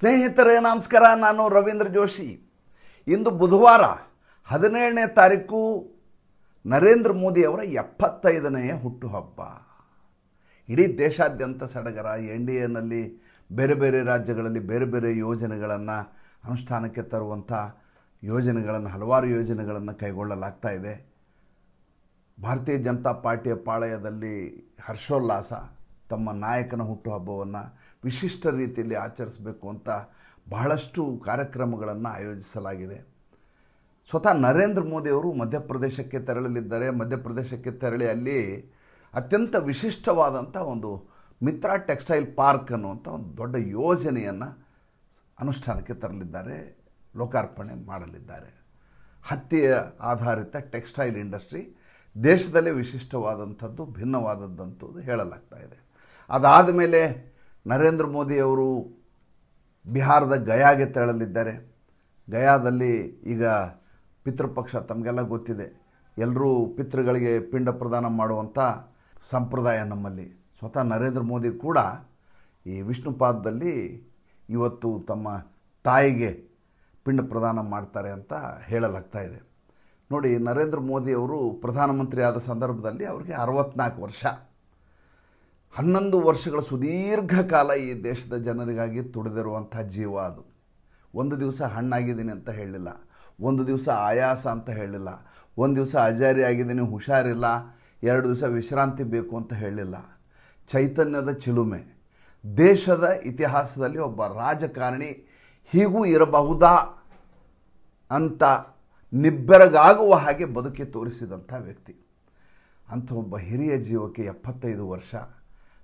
ಸ್ನೇಹಿತರೇ, ನಮಸ್ಕಾರ. ನಾನು ರವೀಂದ್ರ ಜೋಶಿ. ಇಂದು ಬುಧವಾರ ಹದಿನೇಳನೇ ತಾರೀಕು ನರೇಂದ್ರ ಮೋದಿಯವರ ಎಪ್ಪತ್ತೈದನೆಯ ಹುಟ್ಟುಹಬ್ಬ. ಇಡೀ ದೇಶಾದ್ಯಂತ ಸಡಗರ, ಎನ್ ಡಿ ಎನಲ್ಲಿ ಬೇರೆ ಬೇರೆ ರಾಜ್ಯಗಳಲ್ಲಿ ಬೇರೆ ಬೇರೆ ಯೋಜನೆಗಳನ್ನು ಅನುಷ್ಠಾನಕ್ಕೆ ತರುವಂಥ ಯೋಜನೆಗಳನ್ನು, ಹಲವಾರು ಯೋಜನೆಗಳನ್ನು ಕೈಗೊಳ್ಳಲಾಗ್ತಾ ಇದೆ. ಭಾರತೀಯ ಜನತಾ ಪಾರ್ಟಿಯ ಪಾಳಯದಲ್ಲಿ ಹರ್ಷೋಲ್ಲಾಸ ತಮ್ಮ ನಾಯಕನ ಹುಟ್ಟುಹಬ್ಬವನ್ನು ವಿಶಿಷ್ಟ ರೀತಿಯಲ್ಲಿ ಆಚರಿಸಬೇಕು ಅಂತ ಬಹಳಷ್ಟು ಕಾರ್ಯಕ್ರಮಗಳನ್ನು ಆಯೋಜಿಸಲಾಗಿದೆ. ಸ್ವತಃ ನರೇಂದ್ರ ಮೋದಿಯವರು ಮಧ್ಯಪ್ರದೇಶಕ್ಕೆ ತೆರಳಲಿದ್ದಾರೆ. ಮಧ್ಯಪ್ರದೇಶಕ್ಕೆ ತೆರಳಿ ಅಲ್ಲಿ ಅತ್ಯಂತ ವಿಶಿಷ್ಟವಾದಂಥ ಒಂದು ಮಿತ್ರ ಟೆಕ್ಸ್ಟೈಲ್ ಪಾರ್ಕ್ ಅನ್ನುವಂಥ ಒಂದು ದೊಡ್ಡ ಯೋಜನೆಯನ್ನು ಅನುಷ್ಠಾನಕ್ಕೆ ತರಲಿದ್ದಾರೆ. ಲೋಕಾರ್ಪಣೆ ಮಾಡಲಿದ್ದಾರೆ. ಹತ್ತಿಯ ಆಧಾರಿತ ಟೆಕ್ಸ್ಟೈಲ್ ಇಂಡಸ್ಟ್ರಿ ದೇಶದಲ್ಲೇ ವಿಶಿಷ್ಟವಾದಂಥದ್ದು, ಭಿನ್ನವಾದದ್ದಂತೂ ಹೇಳಲಾಗ್ತಾ ಇದೆ. ಅದಾದ ಮೇಲೆ ನರೇಂದ್ರ ಮೋದಿಯವರು ಬಿಹಾರದ ಗಯಾಗೆ ತೆರಳಲಿದ್ದಾರೆ. ಗಯಾದಲ್ಲಿ ಈಗ ಪಿತೃಪಕ್ಷ ತಮಗೆಲ್ಲ ಗೊತ್ತಿದೆ. ಎಲ್ಲರೂ ಪಿತೃಗಳಿಗೆ ಪಿಂಡ ಪ್ರದಾನ ಮಾಡುವಂಥ ಸಂಪ್ರದಾಯ ನಮ್ಮಲ್ಲಿ. ಸ್ವತಃ ನರೇಂದ್ರ ಮೋದಿ ಕೂಡ ಈ ವಿಷ್ಣುಪಾದದಲ್ಲಿ ಇವತ್ತು ತಮ್ಮ ತಾಯಿಗೆ ಪಿಂಡ ಪ್ರದಾನ ಮಾಡ್ತಾರೆ ಅಂತ ಹೇಳಲಾಗ್ತಾ ಇದೆ. ನೋಡಿ, ನರೇಂದ್ರ ಮೋದಿಯವರು ಪ್ರಧಾನಮಂತ್ರಿ ಆದ ಸಂದರ್ಭದಲ್ಲಿ ಅವರಿಗೆ ಅರವತ್ನಾಲ್ಕು ವರ್ಷ. ಹನ್ನೊಂದು ವರ್ಷಗಳ ಸುದೀರ್ಘ ಕಾಲ ಈ ದೇಶದ ಜನರಿಗಾಗಿ ತುಡಿದಿರುವಂಥ ಜೀವ ಅದು. ಒಂದು ದಿವಸ ಹಣ್ಣಾಗಿದ್ದೀನಿ ಅಂತ ಹೇಳಲಿಲ್ಲ ಒಂದು ದಿವಸ ಆಯಾಸ ಅಂತ ಹೇಳಲಿಲ್ಲ ಒಂದು ದಿವಸ ಅಜಾರಿ ಆಗಿದ್ದೀನಿ ಹುಷಾರಿಲ್ಲ, ಎರಡು ದಿವಸ ವಿಶ್ರಾಂತಿ ಬೇಕು ಅಂತ ಹೇಳಲಿಲ್ಲ ಚೈತನ್ಯದ ಚಿಲುಮೆ, ದೇಶದ ಇತಿಹಾಸದಲ್ಲಿ ಒಬ್ಬ ರಾಜಕಾರಣಿ ಹೀಗೂ ಇರಬಹುದಾ ಅಂತ ನಿಬ್ಬೆರಗಾಗುವ ಹಾಗೆ ಬದುಕಿ ತೋರಿಸಿದಂಥ ವ್ಯಕ್ತಿ. ಅಂಥ ಒಬ್ಬ ಹಿರಿಯ ಜೀವಕ್ಕೆ ಎಪ್ಪತ್ತೈದು ವರ್ಷ.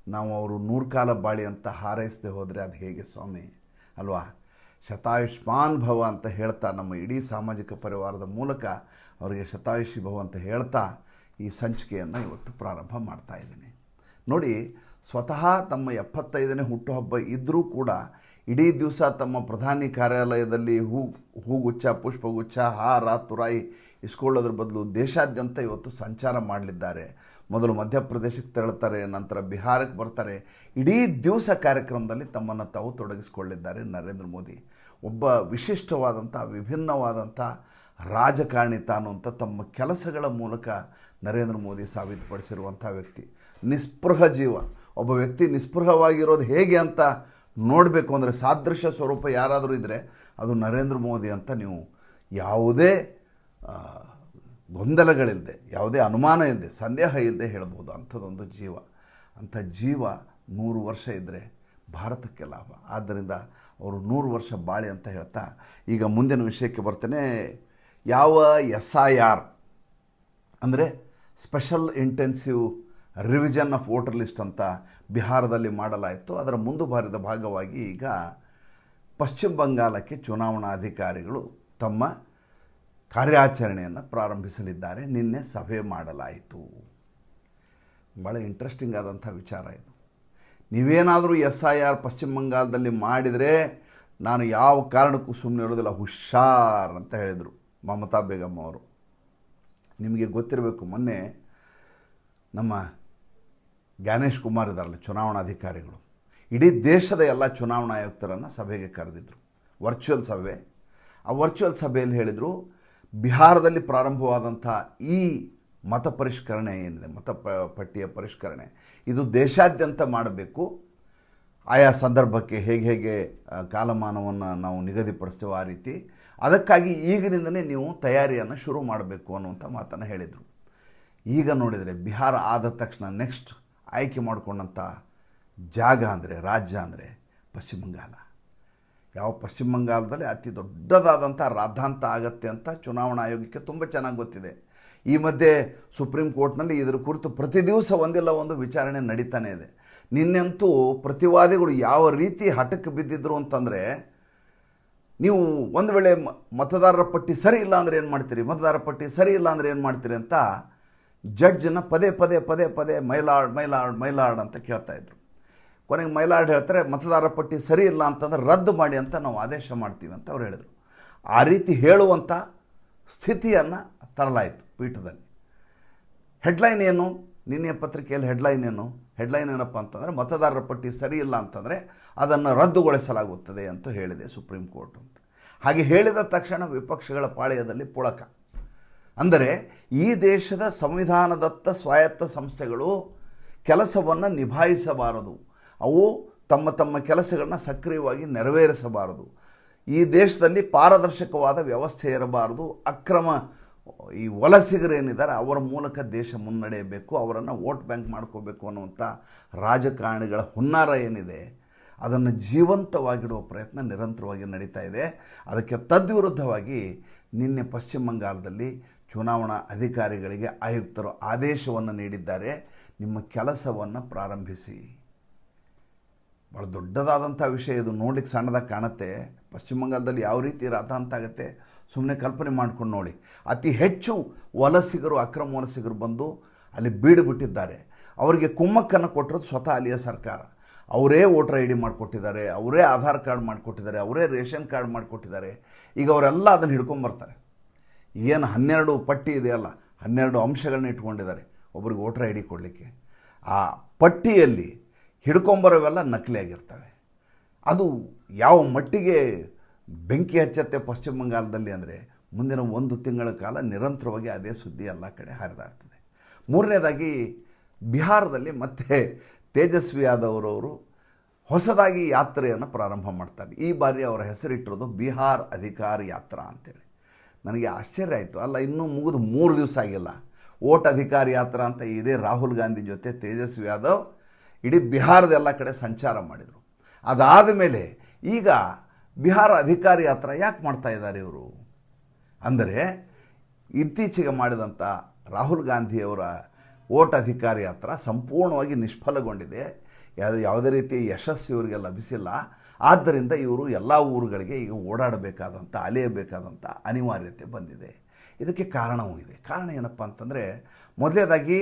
ನಾವು ಅವರು ನೂರು ಕಾಲ ಬಾಳಿ ಅಂತ ಹಾರೈಸದೆ ಹೋದರೆ ಅದು ಹೇಗೆ ಸ್ವಾಮಿ? ಅಲ್ವಾ? ಶತಾಯುಷ್ಮಾನ್ ಭವ ಅಂತ ಹೇಳ್ತಾ ನಮ್ಮ ಇಡೀ ಸಾಮಾಜಿಕ ಪರಿವಾರದ ಮೂಲಕ ಅವರಿಗೆ ಶತಾಯುಷಿ ಭವ ಅಂತ ಹೇಳ್ತಾ ಈ ಸಂಚಿಕೆಯನ್ನು ಇವತ್ತು ಪ್ರಾರಂಭ ಮಾಡ್ತಾ ಇದ್ದೀನಿ. ನೋಡಿ, ಸ್ವತಃ ತಮ್ಮ ಎಪ್ಪತ್ತೈದನೇ ಹುಟ್ಟುಹಬ್ಬ ಇದ್ದರೂ ಕೂಡ ಇಡೀ ದಿವಸ ತಮ್ಮ ಪ್ರಧಾನಿ ಕಾರ್ಯಾಲಯದಲ್ಲಿ ಹೂ ಹೂಗುಚ್ಛ, ಪುಷ್ಪಗುಚ್ಛ, ಹಾರ, ತುರಾಯಿ ಇಸ್ಕೊಳ್ಳೋದ್ರ ಬದಲು ದೇಶಾದ್ಯಂತ ಇವತ್ತು ಸಂಚಾರ ಮಾಡಲಿದ್ದಾರೆ. ಮೊದಲು ಮಧ್ಯಪ್ರದೇಶಕ್ಕೆ ತೆರಳುತ್ತಾರೆ, ನಂತರ ಬಿಹಾರಕ್ಕೆ ಬರ್ತಾರೆ. ಇಡೀ ದಿವಸ ಕಾರ್ಯಕ್ರಮದಲ್ಲಿ ತಮ್ಮನ್ನು ತಾವು ತೊಡಗಿಸಿಕೊಳ್ಳಿದ್ದಾರೆ ನರೇಂದ್ರ ಮೋದಿ. ಒಬ್ಬ ವಿಶಿಷ್ಟವಾದಂಥ, ವಿಭಿನ್ನವಾದಂಥ ರಾಜಕಾರಣಿ ತಾನು ಅಂತ ತಮ್ಮ ಕೆಲಸಗಳ ಮೂಲಕ ನರೇಂದ್ರ ಮೋದಿ ಸಾಬೀತುಪಡಿಸಿರುವಂಥ ವ್ಯಕ್ತಿ. ನಿಸ್ಪೃಹ ಜೀವ. ಒಬ್ಬ ವ್ಯಕ್ತಿ ನಿಸ್ಪೃಹವಾಗಿರೋದು ಹೇಗೆ ಅಂತ ನೋಡಬೇಕು ಅಂದರೆ ಸಾದೃಶ್ಯ ಸ್ವರೂಪ ಯಾರಾದರೂ ಇದ್ದರೆ ಅದು ನರೇಂದ್ರ ಮೋದಿ ಅಂತ ನೀವು ಯಾವುದೇ ಗೊಂದಲಗಳಿಲ್ಲದೆ, ಯಾವುದೇ ಅನುಮಾನ ಇಲ್ಲದೆ, ಸಂದೇಹ ಇಲ್ಲದೆ ಹೇಳ್ಬೋದು ಅಂಥದ್ದೊಂದು ಜೀವ. ಅಂಥ ಜೀವ ನೂರು ವರ್ಷ ಇದ್ದರೆ ಭಾರತಕ್ಕೆ ಲಾಭ. ಆದ್ದರಿಂದ ಅವರು ನೂರು ವರ್ಷ ಬಾಳಿ ಅಂತ ಹೇಳ್ತಾ ಈಗ ಮುಂದಿನ ವಿಷಯಕ್ಕೆ ಬರ್ತೇನೆ. ಯಾವ ಎಸ್ ಐ ಆರ್ ಅಂದರೆ special intensive revision of voter list ಅಂತ ಬಿಹಾರದಲ್ಲಿ ಮಾಡಲಾಯಿತು. ಅದರ ಮುಂದುವರಿದ ಭಾಗವಾಗಿ ಈಗ ಪಶ್ಚಿಮ ಬಂಗಾಲಕ್ಕೆ ಚುನಾವಣಾಧಿಕಾರಿಗಳು ತಮ್ಮ ಕಾರ್ಯಾಚರಣೆಯನ್ನು ಪ್ರಾರಂಭಿಸಲಿದ್ದಾರೆ. ನಿನ್ನೆ ಸಭೆ ಮಾಡಲಾಯಿತು. ಭಾಳ ಇಂಟ್ರೆಸ್ಟಿಂಗ್ ಆದಂಥ ವಿಚಾರ ಇದು. ನೀವೇನಾದರೂ ಎಸ್ ಐ ಆರ್ ಪಶ್ಚಿಮ ಬಂಗಾಳದಲ್ಲಿ ಮಾಡಿದರೆ ನಾನು ಯಾವ ಕಾರಣಕ್ಕೂ ಸುಮ್ಮನೆ ಇರೋದಿಲ್ಲ ಹುಷಾರ್ ಅಂತ ಹೇಳಿದರು ಮಮತಾ ಬೇಗಮ್ ಅವರು. ನಿಮಗೆ ಗೊತ್ತಿರಬೇಕು, ಮೊನ್ನೆ ನಮ್ಮ ಜ್ಞಾನೇಶ್ ಕುಮಾರ್ ಇದ್ದಾರಲ್ಲ ಚುನಾವಣಾಧಿಕಾರಿಗಳು ಇಡೀ ದೇಶದ ಎಲ್ಲ ಚುನಾವಣಾ ಆಯುಕ್ತರನ್ನು ಸಭೆಗೆ ಕರೆದಿದ್ದರು ವರ್ಚುವಲ್ ಸಭೆ. ಆ ವರ್ಚುವಲ್ ಸಭೆಯಲ್ಲಿ ಹೇಳಿದರು ಬಿಹಾರದಲ್ಲಿ ಪ್ರಾರಂಭವಾದಂಥ ಈ ಮತ ಪರಿಷ್ಕರಣೆ ಏನಿದೆ, ಮತ ಪಟ್ಟಿಯ ಪರಿಷ್ಕರಣೆ, ಇದು ದೇಶಾದ್ಯಂತ ಮಾಡಬೇಕು. ಆಯಾ ಸಂದರ್ಭಕ್ಕೆ ಹೇಗೆ ಹೇಗೆ ಕಾಲಮಾನವನ್ನು ನಾವು ನಿಗದಿಪಡಿಸ್ತೇವೆ ಆ ರೀತಿ, ಅದಕ್ಕಾಗಿ ಈಗಿನಿಂದಲೇ ನೀವು ತಯಾರಿಯನ್ನು ಶುರು ಮಾಡಬೇಕು ಅನ್ನುವಂಥ ಮಾತನ್ನು ಹೇಳಿದರು. ಈಗ ನೋಡಿದರೆ ಬಿಹಾರ ಆದ ತಕ್ಷಣ ನೆಕ್ಸ್ಟ್ ಆಯ್ಕೆ ಮಾಡಿಕೊಂಡಂಥ ಜಾಗ ಅಂದರೆ, ರಾಜ್ಯ ಅಂದರೆ ಪಶ್ಚಿಮ ಬಂಗಾಳ. ಯಾವ ಪಶ್ಚಿಮ ಬಂಗಾಳದಲ್ಲಿ ಅತಿ ದೊಡ್ಡದಾದಂಥ ರಾದ್ಧಾಂತ ಆಗತ್ತೆ ಅಂತ ಚುನಾವಣಾ ಆಯೋಗಕ್ಕೆ ತುಂಬ ಚೆನ್ನಾಗಿ ಗೊತ್ತಿದೆ. ಈ ಮಧ್ಯೆ ಸುಪ್ರೀಂ ಕೋರ್ಟ್ನಲ್ಲಿ ಇದರ ಕುರಿತು ಪ್ರತಿ ದಿವಸ ಒಂದಿಲ್ಲ ಒಂದು ವಿಚಾರಣೆ ನಡೀತಾನೆ ಇದೆ. ನಿನ್ನೆಂತೂ ಪ್ರತಿವಾದಿಗಳು ಯಾವ ರೀತಿ ಹಠಕ್ಕೆ ಬಿದ್ದಿದ್ರು ಅಂತಂದರೆ, ನೀವು ಒಂದು ವೇಳೆ ಮತದಾರರ ಪಟ್ಟಿ ಸರಿ ಇಲ್ಲ ಅಂದರೆ ಏನು ಮಾಡ್ತೀರಿ? ಮತದಾರರ ಪಟ್ಟಿ ಸರಿ ಇಲ್ಲ ಅಂದರೆ ಏನು ಮಾಡ್ತೀರಿ ಅಂತ ಜಡ್ಜನ್ನು ಪದೇ ಪದೇ ಪದೇ ಪದೇ ಮೈಲಾಡ್ ಮೈಲಾಡ್ ಮೈಲಾಡ್ ಅಂತ ಕೇಳ್ತಾ ಇದ್ರು. ಕೊನೆಗೆ ಮೈಲಾರ್ಡ್ ಹೇಳ್ತಾರೆ, ಮತದಾರ ಪಟ್ಟಿ ಸರಿ ಇಲ್ಲ ಅಂತಂದ್ರೆ ರದ್ದು ಮಾಡಿ ಅಂತ ನಾವು ಆದೇಶ ಮಾಡ್ತೀವಿ ಅಂತ ಅವ್ರು ಹೇಳಿದರು. ಆ ರೀತಿ ಹೇಳುವಂಥ ಸ್ಥಿತಿಯನ್ನು ತರಲಾಯಿತು ಪೀಠದಲ್ಲಿ. ಹೆಡ್ಲೈನ್ ಏನು? ನಿನ್ನೆ ಪತ್ರಿಕೆಯಲ್ಲಿ ಹೆಡ್ಲೈನ್ ಏನು? ಹೆಡ್ಲೈನ್ ಏನಪ್ಪ ಅಂತಂದರೆ, ಮತದಾರರ ಪಟ್ಟಿ ಸರಿ ಇಲ್ಲ ಅಂತಂದರೆ ಅದನ್ನು ರದ್ದುಗೊಳಿಸಲಾಗುತ್ತದೆ ಅಂತ ಹೇಳಿದೆ ಸುಪ್ರೀಂ ಕೋರ್ಟ್ ಅಂತ. ಹಾಗೆ ಹೇಳಿದ ತಕ್ಷಣ ವಿಪಕ್ಷಗಳ ಪಾಳ್ಯದಲ್ಲಿ ಪುಳಕ. ಅಂದರೆ, ಈ ದೇಶದ ಸಂವಿಧಾನದತ್ತ ಸ್ವಾಯತ್ತ ಸಂಸ್ಥೆಗಳು ಕೆಲಸವನ್ನು ನಿಭಾಯಿಸಬಾರದು. ಅವು ತಮ್ಮ ತಮ್ಮ ಕೆಲಸಗಳನ್ನ ಸಕ್ರಿಯವಾಗಿ ನೆರವೇರಿಸಬಾರದು. ಈ ದೇಶದಲ್ಲಿ ಪಾರದರ್ಶಕವಾದ ವ್ಯವಸ್ಥೆ ಇರಬಾರದು. ಅಕ್ರಮ, ಈ ವಲಸಿಗರೇನಿದ್ದಾರೆ ಅವರ ಮೂಲಕ ದೇಶ ಮುನ್ನಡೆಯಬೇಕು, ಅವರನ್ನು ವೋಟ್ ಬ್ಯಾಂಕ್ ಮಾಡ್ಕೋಬೇಕು ಅನ್ನುವಂಥ ರಾಜಕಾರಣಿಗಳ ಹುನ್ನಾರ ಏನಿದೆ, ಅದನ್ನು ಜೀವಂತವಾಗಿಡುವ ಪ್ರಯತ್ನ ನಿರಂತರವಾಗಿ ನಡೀತಾ ಇದೆ. ಅದಕ್ಕೆ ತದ್ವಿರುದ್ಧವಾಗಿ ನಿನ್ನೆ ಪಶ್ಚಿಮ ಬಂಗಾಳದಲ್ಲಿ ಚುನಾವಣಾ ಅಧಿಕಾರಿಗಳಿಗೆ ಆಯುಕ್ತರು ಆದೇಶವನ್ನು ನೀಡಿದ್ದಾರೆ. ನಿಮ್ಮ ಕೆಲಸವನ್ನು ಪ್ರಾರಂಭಿಸಿ. ಭಾಳ ದೊಡ್ಡದಾದಂಥ ವಿಷಯ ಇದು. ನೋಡ್ಲಿಕ್ಕೆ ಸಣ್ಣದಾಗಿ ಕಾಣುತ್ತೆ. ಪಶ್ಚಿಮ ಬಂಗಾಳದಲ್ಲಿ ಯಾವ ರೀತಿ ರಥ ಅಂತಾಗುತ್ತೆ ಸುಮ್ಮನೆ ಕಲ್ಪನೆ ಮಾಡ್ಕೊಂಡು ನೋಡಿ. ಅತಿ ಹೆಚ್ಚು ವಲಸಿಗರು, ಅಕ್ರಮ ವಲಸಿಗರು ಬಂದು ಅಲ್ಲಿ ಬೀಡು ಬಿಟ್ಟಿದ್ದಾರೆ. ಅವರಿಗೆ ಕುಮ್ಮಕ್ಕನ್ನು ಕೊಟ್ಟಿರೋದು ಸ್ವತಃ ಅಲ್ಲಿಯ ಸರ್ಕಾರ. ಅವರೇ ವೋಟರ್ ಐ ಡಿ ಮಾಡಿಕೊಟ್ಟಿದ್ದಾರೆ, ಅವರೇ ಆಧಾರ್ ಕಾರ್ಡ್ ಮಾಡಿಕೊಟ್ಟಿದ್ದಾರೆ, ಅವರೇ ರೇಷನ್ ಕಾರ್ಡ್ ಮಾಡಿಕೊಟ್ಟಿದ್ದಾರೆ. ಈಗ ಅವರೆಲ್ಲ ಅದನ್ನು ಹಿಡ್ಕೊಂಬರ್ತಾರೆ ಏನು ಹನ್ನೆರಡು ಪಟ್ಟಿ ಇದೆಯಲ್ಲ ಹನ್ನೆರಡು ಅಂಶಗಳನ್ನ ಇಟ್ಕೊಂಡಿದ್ದಾರೆ ಒಬ್ರಿಗೆ ವೋಟರ್ ಐ ಡಿ ಕೊಡಲಿಕ್ಕೆ. ಆ ಪಟ್ಟಿಯಲ್ಲಿ ಹಿಡ್ಕೊಂಬರೋವೆಲ್ಲ ನಕಲಿಯಾಗಿರ್ತವೆ. ಅದು ಯಾವ ಮಟ್ಟಿಗೆ ಬೆಂಕಿ ಹಚ್ಚತ್ತೆ ಪಶ್ಚಿಮ ಬಂಗಾಲದಲ್ಲಿ ಅಂದರೆ ಮುಂದಿನ ಒಂದು ತಿಂಗಳ ಕಾಲ ನಿರಂತರವಾಗಿ ಅದೇ ಸುದ್ದಿ ಎಲ್ಲ ಕಡೆ ಹರಿದಾಡ್ತದೆ. ಮೂರನೇದಾಗಿ ಬಿಹಾರದಲ್ಲಿ ಮತ್ತೆ ತೇಜಸ್ವಿ ಯಾದವ್ರವರು ಹೊಸದಾಗಿ ಯಾತ್ರೆಯನ್ನು ಪ್ರಾರಂಭ ಮಾಡ್ತಾರೆ. ಈ ಬಾರಿ ಅವರ ಹೆಸರಿಟ್ಟಿರೋದು ಬಿಹಾರ್ ಅಧಿಕಾರ ಯಾತ್ರಾ ಅಂತೇಳಿ. ನನಗೆ ಆಶ್ಚರ್ಯ ಆಯಿತು. ಅಲ್ಲ, ಇನ್ನೂ ಮುಗಿದು ಮೂರು ದಿವಸ ಆಗಿಲ್ಲ. ಓಟ್ ಅಧಿಕಾರ ಯಾತ್ರಾ ಅಂತ ಇದೇ ರಾಹುಲ್ ಗಾಂಧಿ ಜೊತೆ ತೇಜಸ್ವಿ ಯಾದವ್ ಇಡೀ ಬಿಹಾರದ ಎಲ್ಲ ಕಡೆ ಸಂಚಾರ ಮಾಡಿದರು. ಅದಾದ ಮೇಲೆ ಈಗ ಬಿಹಾರ ಅಧಿಕಾರಿ ಹತ್ರ ಯಾಕೆ ಮಾಡ್ತಾ ಇದ್ದಾರೆ ಇವರು? ಅಂದರೆ ಇತ್ತೀಚೆಗೆ ಮಾಡಿದಂಥ ರಾಹುಲ್ ಗಾಂಧಿಯವರ ಓಟ್ ಅಧಿಕಾರಿ ಹತ್ರ ಸಂಪೂರ್ಣವಾಗಿ ನಿಷ್ಫಲಗೊಂಡಿದೆ. ಯಾವ ಯಾವುದೇ ರೀತಿಯ ಯಶಸ್ಸು ಇವರಿಗೆ ಲಭಿಸಿಲ್ಲ. ಆದ್ದರಿಂದ ಇವರು ಎಲ್ಲ ಊರುಗಳಿಗೆ ಈಗ ಓಡಾಡಬೇಕಾದಂಥ ಅಲೆಯಬೇಕಾದಂಥ ಅನಿವಾರ್ಯತೆ ಬಂದಿದೆ. ಇದಕ್ಕೆ ಕಾರಣವೂ ಇದೆ. ಕಾರಣ ಏನಪ್ಪ ಅಂತಂದರೆ ಮೊದಲನೇದಾಗಿ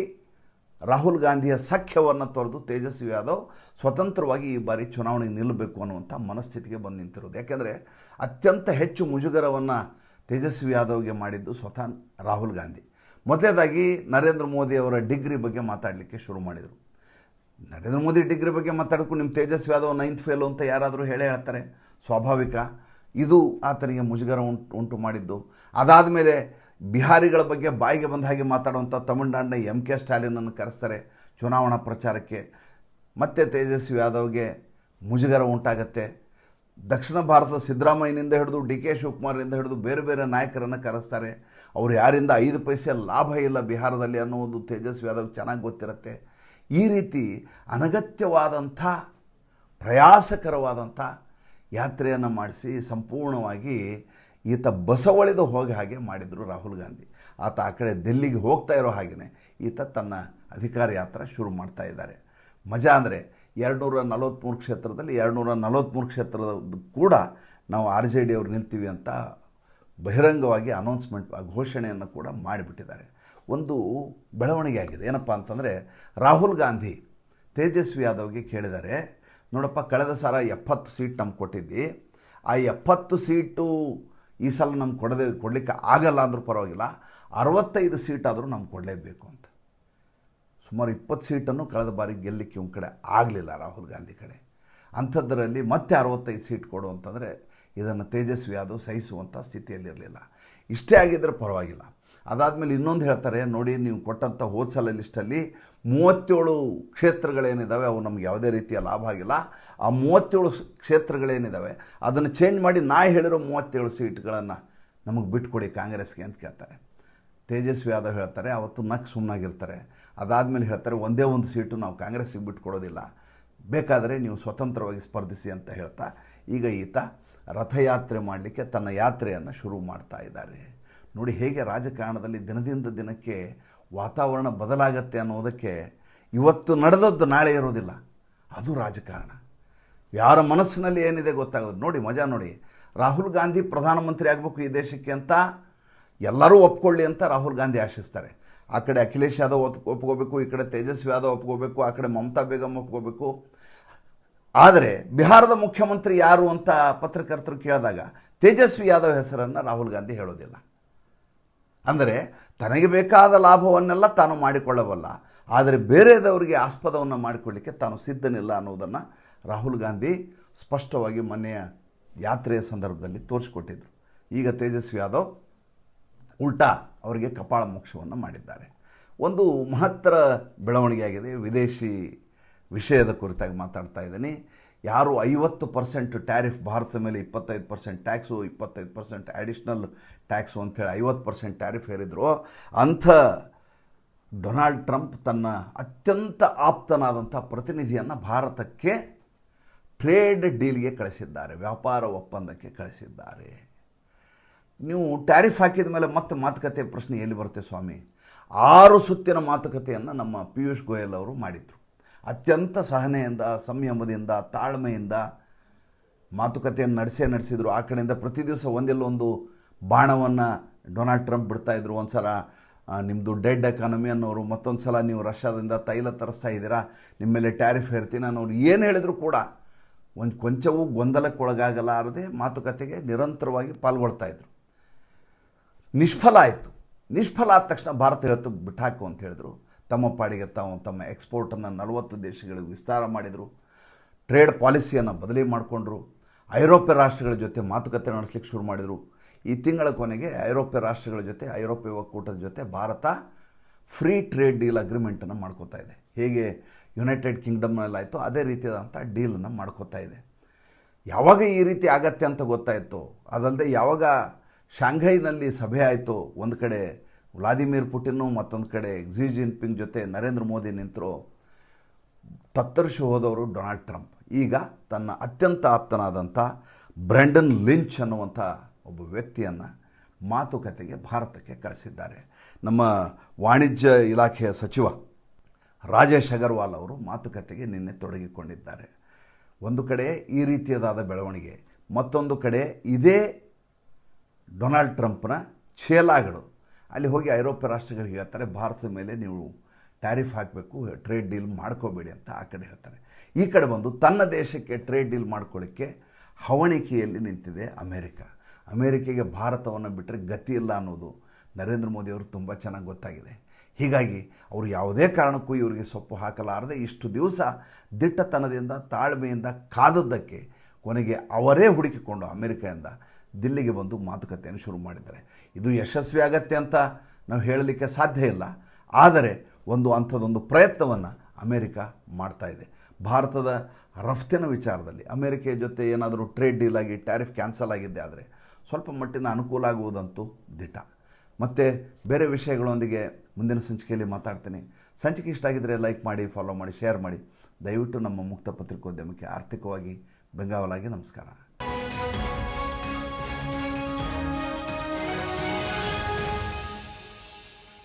ರಾಹುಲ್ ಗಾಂಧಿಯ ಸಖ್ಯವನ್ನು ತೊರೆದು ತೇಜಸ್ವಿ ಯಾದವ್ ಸ್ವತಂತ್ರವಾಗಿ ಈ ಬಾರಿ ಚುನಾವಣೆಗೆ ನಿಲ್ಲಬೇಕು ಅನ್ನುವಂಥ ಮನಸ್ಥಿತಿಗೆ ಬಂದು ನಿಂತಿರೋದು. ಯಾಕೆಂದರೆ ಅತ್ಯಂತ ಹೆಚ್ಚು ಮುಜುಗರವನ್ನು ತೇಜಸ್ವಿ ಯಾದವ್ಗೆ ಮಾಡಿದ್ದು ಸ್ವತಃ ರಾಹುಲ್ ಗಾಂಧಿ. ಮೊದಲನೇದಾಗಿ ನರೇಂದ್ರ ಮೋದಿ ಅವರ ಡಿಗ್ರಿ ಬಗ್ಗೆ ಮಾತಾಡಲಿಕ್ಕೆ ಶುರು ಮಾಡಿದರು. ನರೇಂದ್ರ ಮೋದಿ ಡಿಗ್ರಿ ಬಗ್ಗೆ ಮಾತಾಡೋಕ್ಕೂ ನಿಮ್ಮ ತೇಜಸ್ವಿ ಯಾದವ್ ನೈನ್ತ್ ಫೇಲು ಅಂತ ಯಾರಾದರೂ ಹೇಳೇ ಹೇಳ್ತಾರೆ. ಸ್ವಾಭಾವಿಕ. ಇದು ಆತನಿಗೆ ಮುಜುಗರ ಉಂಟು ಉಂಟು ಮಾಡಿದ್ದು. ಅದಾದ ಮೇಲೆ ಬಿಹಾರಿಗಳ ಬಗ್ಗೆ ಬಾಯಿಗೆ ಬಂದ ಹಾಗೆ ಮಾತಾಡುವಂಥ ತಮಿಳುನಾಡಿನ ಎಂ ಕೆ ಸ್ಟಾಲಿನನ್ನು ಕರೆಸ್ತಾರೆ ಚುನಾವಣಾ ಪ್ರಚಾರಕ್ಕೆ. ಮತ್ತೆ ತೇಜಸ್ವಿ ಯಾದವ್ಗೆ ಮುಜುಗರ ಉಂಟಾಗತ್ತೆ. ದಕ್ಷಿಣ ಭಾರತದ ಸಿದ್ದರಾಮಯ್ಯನಿಂದ ಹಿಡಿದು ಡಿ ಕೆ ಶಿವಕುಮಾರ್ನಿಂದ ಹಿಡಿದು ಬೇರೆ ಬೇರೆ ನಾಯಕರನ್ನು ಕರೆಸ್ತಾರೆ. ಅವರು ಯಾರಿಂದ ಐದು ಪೈಸೆ ಲಾಭ ಇಲ್ಲ ಬಿಹಾರದಲ್ಲಿ ಅನ್ನೋ ಒಂದು ತೇಜಸ್ವಿ ಯಾದವ್ ಚೆನ್ನಾಗಿ ಗೊತ್ತಿರುತ್ತೆ. ಈ ರೀತಿ ಅನಗತ್ಯವಾದಂಥ, ಪ್ರಯಾಸಕರವಾದಂಥ ಯಾತ್ರೆಯನ್ನು ಮಾಡಿಸಿ, ಸಂಪೂರ್ಣವಾಗಿ ಈತ ಬಸವಳಿದು ಹೋಗಿ ಹಾಗೆ ಮಾಡಿದರು ರಾಹುಲ್ ಗಾಂಧಿ. ಆತ ಆ ಕಡೆ ದಿಲ್ಲಿಗೆ ಹೋಗ್ತಾ ಇರೋ ಹಾಗೆಯೇ ಈತ ತನ್ನ ಅಧಿಕಾರ ಯಾತ್ರೆ ಶುರು ಮಾಡ್ತಾ ಇದ್ದಾರೆ. ಮಜಾ ಅಂದರೆ ಎರಡುನೂರ ನಲವತ್ತ್ಮೂರು ಕ್ಷೇತ್ರದಲ್ಲಿ ಎರಡುನೂರ ನಲವತ್ತ್ಮೂರು ಕ್ಷೇತ್ರದ ಕೂಡ ನಾವು ಆರ್ ಜೆ ಡಿ ಅವ್ರು ನಿಲ್ತೀವಿ ಅಂತ ಬಹಿರಂಗವಾಗಿ ಅನೌನ್ಸ್ಮೆಂಟ್ ಘೋಷಣೆಯನ್ನು ಕೂಡ ಮಾಡಿಬಿಟ್ಟಿದ್ದಾರೆ. ಒಂದು ಬೆಳವಣಿಗೆ ಆಗಿದೆ. ಏನಪ್ಪ ಅಂತಂದರೆ ರಾಹುಲ್ ಗಾಂಧಿ ತೇಜಸ್ವಿ ಯಾದವ್ಗೆ ಕೇಳಿದ್ದಾರೆ ನೋಡಪ್ಪ, ಕಳೆದ ಸಾರ ಎಪ್ಪತ್ತು ಸೀಟ್ ನಮ್ಗೆ ಕೊಟ್ಟಿದ್ದಿ. ಆ ಎಪ್ಪತ್ತು ಸೀಟು ಈ ಸಲ ನಮ್ಗೆ ಕೊಡದೆ ಕೊಡಲಿಕ್ಕೆ ಆಗಲ್ಲ ಅಂದರೂ ಪರವಾಗಿಲ್ಲ. ಅರವತ್ತೈದು ಸೀಟಾದರೂ ನಮ್ಗೆ ಕೊಡಲೇಬೇಕು ಅಂತ. ಸುಮಾರು ಇಪ್ಪತ್ತು ಸೀಟನ್ನು ಕಳೆದ ಬಾರಿ ಗೆಲ್ಲಕ್ಕೆ ಇವ್ನ ಕಡೆ ಆಗಲಿಲ್ಲ ರಾಹುಲ್ ಗಾಂಧಿ ಕಡೆ. ಅಂಥದ್ದರಲ್ಲಿ ಮತ್ತೆ ಅರವತ್ತೈದು ಸೀಟ್ ಕೊಡು ಅಂತಂದರೆ ಇದನ್ನು ತೇಜಸ್ವಿ ಯಾದವ್ ಸಹಿಸುವಂಥ ಸ್ಥಿತಿಯಲ್ಲಿರಲಿಲ್ಲ. ಇಷ್ಟೇ ಆಗಿದ್ದರೆ ಪರವಾಗಿಲ್ಲ. ಅದಾದಮೇಲೆ ಇನ್ನೊಂದು ಹೇಳ್ತಾರೆ, ನೋಡಿ ನೀವು ಕೊಟ್ಟಂಥ ಹೋದ ಸಲ ಲಿಸ್ಟಲ್ಲಿ ಮೂವತ್ತೇಳು ಕ್ಷೇತ್ರಗಳೇನಿದ್ದಾವೆ ಅವು ನಮ್ಗೆ ಯಾವುದೇ ರೀತಿಯ ಲಾಭ ಆಗಿಲ್ಲ. ಆ ಮೂವತ್ತೇಳು ಕ್ಷೇತ್ರಗಳೇನಿದ್ದಾವೆ ಅದನ್ನು ಚೇಂಜ್ ಮಾಡಿ ನಾ ಹೇಳಿರೋ ಮೂವತ್ತೇಳು ಸೀಟ್ಗಳನ್ನು ನಮಗೆ ಬಿಟ್ಕೊಡಿ ಕಾಂಗ್ರೆಸ್ಗೆ ಅಂತ ಕೇಳ್ತಾರೆ. ತೇಜಸ್ವಿ ಯಾದವ್ ಹೇಳ್ತಾರೆ, ಅವತ್ತು ನಕ್ ಸುಮ್ಮನಾಗಿರ್ತಾರೆ ಅದಾದಮೇಲೆ ಹೇಳ್ತಾರೆ, ಒಂದೇ ಒಂದು ಸೀಟು ನಾವು ಕಾಂಗ್ರೆಸ್ಸಿಗೆ ಬಿಟ್ಕೊಡೋದಿಲ್ಲ. ಬೇಕಾದರೆ ನೀವು ಸ್ವತಂತ್ರವಾಗಿ ಸ್ಪರ್ಧಿಸಿ ಅಂತ ಹೇಳ್ತಾ, ಈಗ ಈತ ರಥಯಾತ್ರೆ ಮಾಡಲಿಕ್ಕೆ ತನ್ನ ಯಾತ್ರೆಯನ್ನು ಶುರು ಮಾಡ್ತಾ ಇದ್ದಾರೆ. ನೋಡಿ ಹೇಗೆ ರಾಜಕಾರಣದಲ್ಲಿ ದಿನದಿಂದ ದಿನಕ್ಕೆ ವಾತಾವರಣ ಬದಲಾಗತ್ತೆ ಅನ್ನೋದಕ್ಕೆ ಇವತ್ತು ನಡೆದದ್ದು ನಾಳೆ ಇರೋದಿಲ್ಲ ಅದು ರಾಜಕಾರಣ. ಯಾರ ಮನಸ್ಸಿನಲ್ಲಿ ಏನಿದೆ ಗೊತ್ತಾಗೋದು. ನೋಡಿ, ಮಜಾ ನೋಡಿ. ರಾಹುಲ್ ಗಾಂಧಿ ಪ್ರಧಾನಮಂತ್ರಿ ಆಗಬೇಕು ಈ ದೇಶಕ್ಕೆ ಅಂತ ಎಲ್ಲರೂ ಒಪ್ಕೊಳ್ಳಿ ಅಂತ ರಾಹುಲ್ ಗಾಂಧಿ ಆಶಿಸ್ತಾರೆ. ಆ ಕಡೆ ಅಖಿಲೇಶ್ ಯಾದವ್ ಒಪ್ ಒಪ್ಕೋಬೇಕು ಈ ಕಡೆ ತೇಜಸ್ವಿ ಯಾದವ್ ಒಪ್ಕೋಬೇಕು ಆ ಕಡೆ ಮಮತಾ ಬೇಗಂ ಒಪ್ಕೋಬೇಕು ಆದರೆ ಬಿಹಾರದ ಮುಖ್ಯಮಂತ್ರಿ ಯಾರು ಅಂತ ಪತ್ರಕರ್ತರು ಕೇಳಿದಾಗ ತೇಜಸ್ವಿ ಯಾದವ್ ಹೆಸರನ್ನು ರಾಹುಲ್ ಗಾಂಧಿ ಹೇಳೋದಿಲ್ಲ. ಅಂದರೆ ತನಗೆ ಬೇಕಾದ ಲಾಭವನ್ನೆಲ್ಲ ತಾನು ಮಾಡಿಕೊಳ್ಳಬಲ್ಲ, ಆದರೆ ಬೇರೆದವರಿಗೆ ಆಸ್ಪದವನ್ನು ಮಾಡಿಕೊಳ್ಳಿಕ್ಕೆ ತಾನು ಸಿದ್ಧನಿಲ್ಲ ಅನ್ನೋದನ್ನು ರಾಹುಲ್ ಗಾಂಧಿ ಸ್ಪಷ್ಟವಾಗಿ ಮೊನ್ನೆಯ ಯಾತ್ರೆಯ ಸಂದರ್ಭದಲ್ಲಿ ತೋರಿಸಿಕೊಟ್ಟಿದ್ದರು ಈಗ ತೇಜಸ್ವಿ ಯಾದವ್ ಉಲ್ಟಾ ಅವರಿಗೆ ಕಪಾಳ ಮೋಕ್ಷವನ್ನು ಮಾಡಿದ್ದಾರೆ. ಒಂದು ಮಹತ್ತರ ಬೆಳವಣಿಗೆ ಆಗಿದೆ ವಿದೇಶಿ ವಿಷಯದ ಕುರಿತಾಗಿ ಮಾತಾಡ್ತಾ ಇದ್ದೀನಿ. ಯಾರು ಐವತ್ತು ಪರ್ಸೆಂಟ್ ಟ್ಯಾರಿಫ್ ಭಾರತದ ಮೇಲೆ ಇಪ್ಪತ್ತೈದು ಪರ್ಸೆಂಟ್ ಟ್ಯಾಕ್ಸು, ಇಪ್ಪತ್ತೈದು ಪರ್ಸೆಂಟ್ ಅಡಿಷ್ನಲ್ ಟ್ಯಾಕ್ಸು ಅಂಥೇಳಿ ಐವತ್ತು ಪರ್ಸೆಂಟ್ ಟ್ಯಾರಿಫ್ ಹೇರಿದ್ರು ಅಂಥ ಡೊನಾಲ್ಡ್ ಟ್ರಂಪ್ ತನ್ನ ಅತ್ಯಂತ ಆಪ್ತನಾದಂಥ ಪ್ರತಿನಿಧಿಯನ್ನು ಭಾರತಕ್ಕೆ ಟ್ರೇಡ್ ಡೀಲ್ಗೆ ಕಳಿಸಿದ್ದಾರೆ, ವ್ಯಾಪಾರ ಒಪ್ಪಂದಕ್ಕೆ ಕಳಿಸಿದ್ದಾರೆ. ನೀವು ಟ್ಯಾರಿಫ್ ಹಾಕಿದ ಮೇಲೆ ಮತ್ತೆ ಮಾತುಕತೆ ಪ್ರಶ್ನೆ ಎಲ್ಲಿ ಬರುತ್ತೆ ಸ್ವಾಮಿ? ಆರು ಸುತ್ತಿನ ಮಾತುಕತೆಯನ್ನು ನಮ್ಮ ಪಿಯೂಷ್ ಗೋಯಲ್ ಅವರು ಮಾಡಿದರು. ಅತ್ಯಂತ ಸಹನೆಯಿಂದ, ಸಂಯಮದಿಂದ, ತಾಳ್ಮೆಯಿಂದ ಮಾತುಕತೆಯನ್ನು ನಡೆಸೇ ನಡೆಸಿದರು. ಆ ಕಡೆಯಿಂದ ಪ್ರತಿ ದಿವಸ ಒಂದೆಲ್ಲೊಂದು ಬಾಣವನ್ನು ಡೊನಾಲ್ಡ್ ಟ್ರಂಪ್ ಬಿಡ್ತಾಯಿದ್ರು ಒಂದು ಸಲ ನಿಮ್ಮದು ಡೆಡ್ ಎಕಾನಮಿ ಅನ್ನೋರು, ಮತ್ತೊಂದು ಸಲ ನೀವು ರಷ್ಯಾದಿಂದ ತೈಲ ತರಿಸ್ತಾ ಇದ್ದೀರಾ, ನಿಮ್ಮ ಮೇಲೆ ಟ್ಯಾರಿಫ್ ಹೇರ್ತೀನಿ ಅನ್ನೋರು ಏನು ಹೇಳಿದ್ರು ಕೂಡ ಒಂದು ಕೊಂಚವೂ ಗೊಂದಲಕ್ಕೊಳಗಾಗಲಾರದೆ ಮಾತುಕತೆಗೆ ನಿರಂತರವಾಗಿ ಪಾಲ್ಗೊಳ್ತಾಯಿದ್ರು ನಿಷ್ಫಲ ಆಯಿತು. ನಿಷ್ಫಲ ಆದ ತಕ್ಷಣ ಭಾರತ ಹೇಳ್ತು ಬಿಟ್ಟಾಕು ಅಂತ ಹೇಳಿದ್ರು. ತಮ್ಮ ಪಾಡಿಗೆ ತಾವು ತಮ್ಮ ಎಕ್ಸ್ಪೋರ್ಟನ್ನು ನಲವತ್ತು ದೇಶಗಳಿಗೆ ವಿಸ್ತಾರ ಮಾಡಿದರು. ಟ್ರೇಡ್ ಪಾಲಿಸಿಯನ್ನು ಬದಲಿ ಮಾಡಿಕೊಂಡ್ರು. ಐರೋಪ್ಯ ರಾಷ್ಟ್ರಗಳ ಜೊತೆ ಮಾತುಕತೆ ನಡೆಸಲಿಕ್ಕೆ ಶುರು ಮಾಡಿದರು. ಈ ತಿಂಗಳ ಕೊನೆಗೆ ಐರೋಪ್ಯ ರಾಷ್ಟ್ರಗಳ ಜೊತೆ, ಐರೋಪ್ಯ ಒಕ್ಕೂಟದ ಜೊತೆ ಭಾರತ ಫ್ರೀ ಟ್ರೇಡ್ ಡೀಲ್ ಅಗ್ರಿಮೆಂಟನ್ನು ಮಾಡ್ಕೋತಾ ಇದೆ. ಹೇಗೆ ಯುನೈಟೆಡ್ ಕಿಂಗ್ಡಮ್ನಲ್ಲಾಯಿತು ಅದೇ ರೀತಿಯಾದಂಥ ಡೀಲನ್ನು ಮಾಡ್ಕೋತಾ ಇದೆ. ಯಾವಾಗ ಈ ರೀತಿ ಆಗತ್ತೆ ಅಂತ ಗೊತ್ತಾಯಿತು. ಅದಲ್ಲದೆ ಯಾವಾಗ ಶಾಂಘೈನಲ್ಲಿ ಸಭೆ ಆಯಿತು, ಒಂದು ಕಡೆ ವ್ಲಾದಿಮಿರ್ ಪುಟಿನ್ನು ಮತ್ತೊಂದು ಕಡೆ ಝಿ ಜಿನ್ಪಿಂಗ್ ಜೊತೆ ನರೇಂದ್ರ ಮೋದಿ ನಿಂತರು ತತ್ತರಿಸಿ ಹೋದವರು ಡೊನಾಲ್ಡ್ ಟ್ರಂಪ್ ಈಗ ತನ್ನ ಅತ್ಯಂತ ಆಪ್ತನಾದಂಥ ಬ್ರ್ಯಾಂಡನ್ ಲಿಂಚ್ ಅನ್ನುವಂಥ ಒಬ್ಬ ವ್ಯಕ್ತಿಯನ್ನು ಮಾತುಕತೆಗೆ ಭಾರತಕ್ಕೆ ಕಳಿಸಿದ್ದಾರೆ. ನಮ್ಮ ವಾಣಿಜ್ಯ ಇಲಾಖೆಯ ಸಚಿವ ರಾಜೇಶ್ ಅಗರ್ವಾಲ್ ಅವರು ಮಾತುಕತೆಗೆ ನಿನ್ನೆ ತೊಡಗಿಕೊಂಡಿದ್ದಾರೆ. ಒಂದು ಕಡೆ ಈ ರೀತಿಯದಾದ ಬೆಳವಣಿಗೆ, ಮತ್ತೊಂದು ಕಡೆ ಇದೇ ಡೊನಾಲ್ಡ್ ಟ್ರಂಪ್ನ ಛೇಲಾಗಳು. ಅಲ್ಲಿ ಹೋಗಿ ಐರೋಪ್ಯ ರಾಷ್ಟ್ರಗಳಿಗೆ ಹೇಳ್ತಾರೆ, ಭಾರತದ ಮೇಲೆ ನೀವು ಟ್ಯಾರಿಫ್ ಹಾಕಬೇಕು, ಟ್ರೇಡ್ ಡೀಲ್ ಮಾಡ್ಕೋಬೇಡಿ ಅಂತ ಆ ಕಡೆ ಹೇಳ್ತಾರೆ. ಈ ಕಡೆ ಬಂದು ತನ್ನ ದೇಶಕ್ಕೆ ಟ್ರೇಡ್ ಡೀಲ್ ಮಾಡ್ಕೊಳ್ಳಿಕ್ಕೆ ಹವಣಿಕೆಯಲ್ಲಿ ನಿಂತಿದೆ ಅಮೇರಿಕ. ಅಮೇರಿಕೆಗೆ ಭಾರತವನ್ನು ಬಿಟ್ಟರೆ ಗತಿ ಇಲ್ಲ ಅನ್ನೋದು ನರೇಂದ್ರ ಮೋದಿಯವರು ತುಂಬ ಚೆನ್ನಾಗಿ ಗೊತ್ತಾಗಿದೆ. ಹೀಗಾಗಿ ಅವರು ಯಾವುದೇ ಕಾರಣಕ್ಕೂ ಇವರಿಗೆ ಸೊಪ್ಪು ಹಾಕಲಾರದೆ ಇಷ್ಟು ದಿವಸ ದಿಟ್ಟತನದಿಂದ ತಾಳ್ಮೆಯಿಂದ ಕಾದದ್ದಕ್ಕೆ ಕೊನೆಗೆ ಅವರೇ ಹುಡುಕಿಕೊಂಡು ಅಮೆರಿಕೆಯಿಂದ ದಿಲ್ಲಿಗೆ ಬಂದು ಮಾತುಕತೆಯನ್ನು ಶುರು ಮಾಡಿದ್ದಾರೆ. ಇದು ಯಶಸ್ವಿ ಆಗತ್ತೆ ಅಂತ ನಾವು ಹೇಳಲಿಕ್ಕೆ ಸಾಧ್ಯ ಇಲ್ಲ. ಆದರೆ ಒಂದು ಅಂಥದ್ದೊಂದು ಪ್ರಯತ್ನವನ್ನು ಅಮೇರಿಕ ಇದೆ. ಭಾರತದ ರಫ್ತಿನ ವಿಚಾರದಲ್ಲಿ ಅಮೇರಿಕೆಯ ಜೊತೆ ಏನಾದರೂ ಟ್ರೇಡ್ ಡೀಲ್ ಆಗಿ ಟ್ಯಾರಿಫ್ ಕ್ಯಾನ್ಸಲ್ ಆಗಿದ್ದೆ ಆದರೆ ಸ್ವಲ್ಪ ಮಟ್ಟಿನ ಅನುಕೂಲ ಆಗುವುದಂತೂ ದಿಟ. ಮತ್ತು ಬೇರೆ ವಿಷಯಗಳೊಂದಿಗೆ ಮುಂದಿನ ಸಂಚಿಕೆಯಲ್ಲಿ ಮಾತಾಡ್ತೀನಿ. ಸಂಚಿಕೆ ಇಷ್ಟ ಆಗಿದ್ದರೆ ಲೈಕ್ ಮಾಡಿ, ಫಾಲೋ ಮಾಡಿ, ಶೇರ್ ಮಾಡಿ. ದಯವಿಟ್ಟು ನಮ್ಮ ಮುಕ್ತ ಪತ್ರಿಕೋದ್ಯಮಕ್ಕೆ ಆರ್ಥಿಕವಾಗಿ ಬೆಂಗಾವಲಾಗಿ ನಮಸ್ಕಾರ.